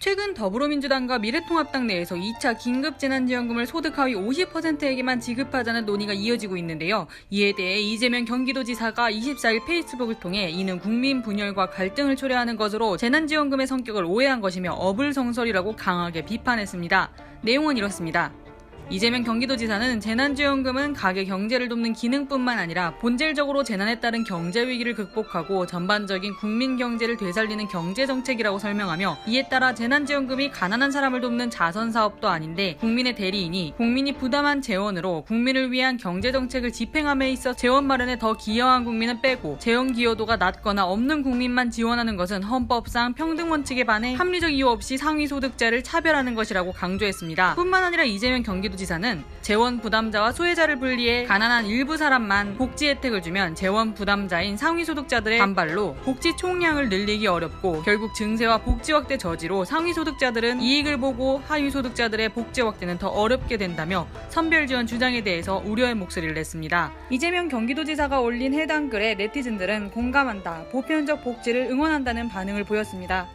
최근 더불어민주당과 미래통합당 내에서 2차 긴급재난지원금을 소득 하위 50%에게만 지급하자는 논의가 이어지고 있는데요. 이에 대해 이재명 경기도지사가 24일 페이스북을 통해 이는 국민 분열과 갈등을 초래하는 것으로 재난지원금의 성격을 오해한 것이며 어불성설이라고 강하게 비판했습니다. 내용은 이렇습니다. 이재명 경기도지사는 재난지원금은 가계 경제를 돕는 기능뿐만 아니라 본질적으로 재난에 따른 경제 위기를 극복하고 전반적인 국민 경제를 되살리는 경제 정책이라고 설명하며 이에 따라 재난지원금이 가난한 사람을 돕는 자선 사업도 아닌데 국민의 대리인이 국민이 부담한 재원으로 국민을 위한 경제 정책을 집행함에 있어 재원 마련에 더 기여한 국민은 빼고 재원 기여도가 낮거나 없는 국민만 지원하는 것은 헌법상 평등 원칙에 반해 합리적 이유 없이 상위 소득자를 차별하는 것이라고 강조했습니다. 뿐만 아니라 이재명 경기도 지사는 재원 부담자와 소외자를 분리해 가난한 일부 사람만 복지 혜택을 주면 재원 부담자인 상위 소득자들의 반발로 복지 총량을 늘리기 어렵고 결국 증세와 복지 확대 저지로 상위 소득자들은 이익을 보고 하위 소득자들의 복지 확대는 더 어렵게 된다며 선별 지원 주장에 대해서 우려의 목소리를 냈습니다. 이재명 경기도지사가 올린 해당 글에 네티즌들은 공감한다, 보편적 복지를 응원한다는 반응을 보였습니다.